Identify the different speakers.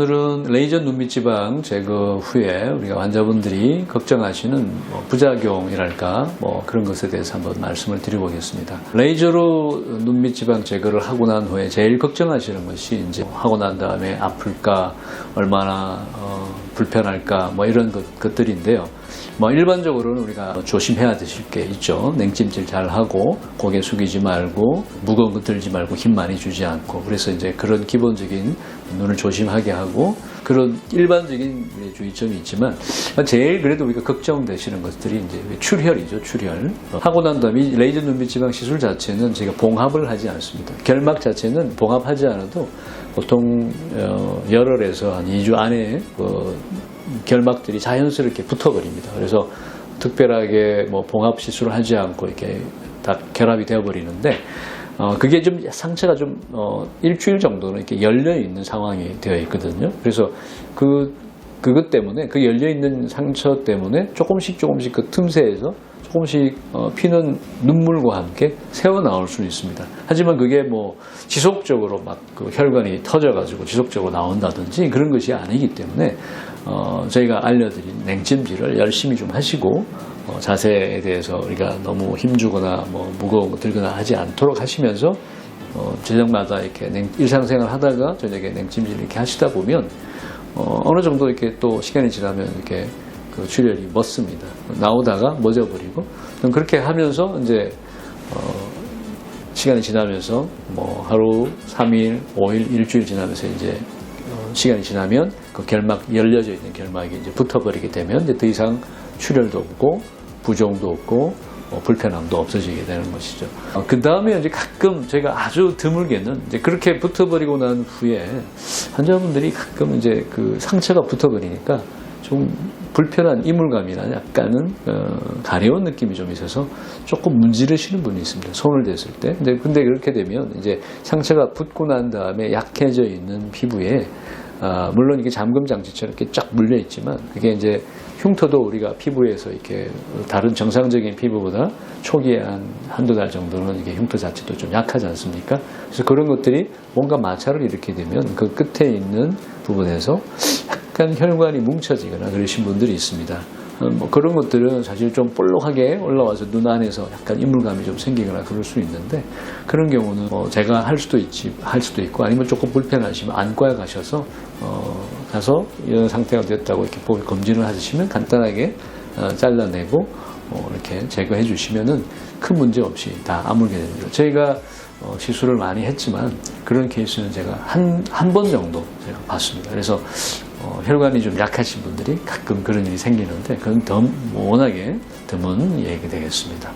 Speaker 1: 오늘은 레이저 눈밑지방 제거 후에 우리가 환자분들이 걱정하시는 뭐 부작용이랄까 뭐 그런 것에 대해서 한번 말씀을 드려보겠습니다. 레이저로 눈밑지방 제거를 하고 난 후에 제일 걱정하시는 것이 이제 하고 난 다음에 아플까 얼마나 어, 불편할까 뭐 이런 것, 것들인데요. 뭐 일반적으로는 우리가 조심해야 되실 게 있죠. 냉찜질 잘 하고 고개 숙이지 말고 무거운 거 들지 말고 힘 많이 주지 않고 그래서 이제 그런 기본적인 눈을 조심하게 하고 그런 일반적인 주의점이 있지만 제일 그래도 우리가 걱정되시는 것들이 이제 출혈이죠. 출혈. 하고 난 다음에 이 레이저 눈빛 지방 시술 자체는 제가 봉합을 하지 않습니다. 결막 자체는 봉합하지 않아도 보통 어, 열흘에서 한 2주 안에 그 결막들이 자연스럽게 붙어버립니다. 그래서 특별하게 뭐 봉합 시술을 하지 않고 이렇게 다 결합이 되어버리는데 어, 그게 좀 상처가 좀 어, 일주일 정도는 이렇게 열려 있는 상황이 되어 있거든요. 그래서 그 그것 때문에 그 열려 있는 상처 때문에 조금씩 조금씩 그 틈새에서 조금씩 어, 피는 눈물과 함께 새어 나올 수는 있습니다. 하지만 그게 뭐 지속적으로 막 그 혈관이 터져가지고 지속적으로 나온다든지 그런 것이 아니기 때문에 어, 저희가 알려드린 냉찜질을 열심히 좀 하시고 어, 자세에 대해서 우리가 너무 힘주거나 뭐 무거운 거 들거나 하지 않도록 하시면서 어, 저녁마다 이렇게 냉- 일상생활 하다가 저녁에 냉찜질 이렇게 하시다 보면 어, 어느 정도 이렇게 또 시간이 지나면 이렇게 그 출혈이 멎습니다. 나오다가 멎어버리고 그렇게 하면서 이제 어, 시간이 지나면서 뭐 하루, 3일, 5일, 일주일 지나면서 이제 어, 시간이 지나면 그 결막 열려져 있는 결막이 이제 붙어버리게 되면 이제 더 이상 출혈도 없고 부종도 없고 어, 불편함도 없어지게 되는 것이죠. 그 다음에 이제 가끔 제가 아주 드물게는 이제 그렇게 붙어버리고 난 후에 환자분들이 가끔 이제 그 상처가 붙어버리니까 좀 불편한 이물감이나 약간은 어, 가려운 느낌이 좀 있어서 조금 문지르시는 분이 있습니다. 손을 댔을 때. 근데, 근데 그렇게 되면 이제 상처가 붙고 난 다음에 약해져 있는 피부에 아, 물론 이게 잠금 장치처럼 이렇게 쫙 물려 있지만 그게 이제 흉터도 우리가 피부에서 이렇게 다른 정상적인 피부보다 초기에 한 한두 달 정도는 이게 흉터 자체도 좀 약하지 않습니까? 그래서 그런 것들이 뭔가 마찰을 일으키게 되면 그 끝에 있는 부분에서 약간 혈관이 뭉쳐지거나 그러신 분들이 있습니다. 어, 뭐 그런 것들은 사실 좀 볼록하게 올라와서 눈 안에서 약간 인물감이 좀 생기거나 그럴 수 있는데 그런 경우는 뭐 제가 할 수도 있지 할 수도 있고 아니면 조금 불편하시면 안과에 가셔서 어, 가서 이런 상태가 됐다고 이렇게 보- 검진을 하시면 간단하게 어, 잘라내고 어, 이렇게 제거해 주시면은 큰 문제 없이 다 아물게 됩니다. 저희가 어, 시술을 많이 했지만 그런 케이스는 제가 한 한 번 정도 제가 봤습니다. 그래서 어, 혈관이 좀 약하신 분들이 가끔 그런 일이 생기는데 그건 더 워낙에 드문 얘기 되겠습니다.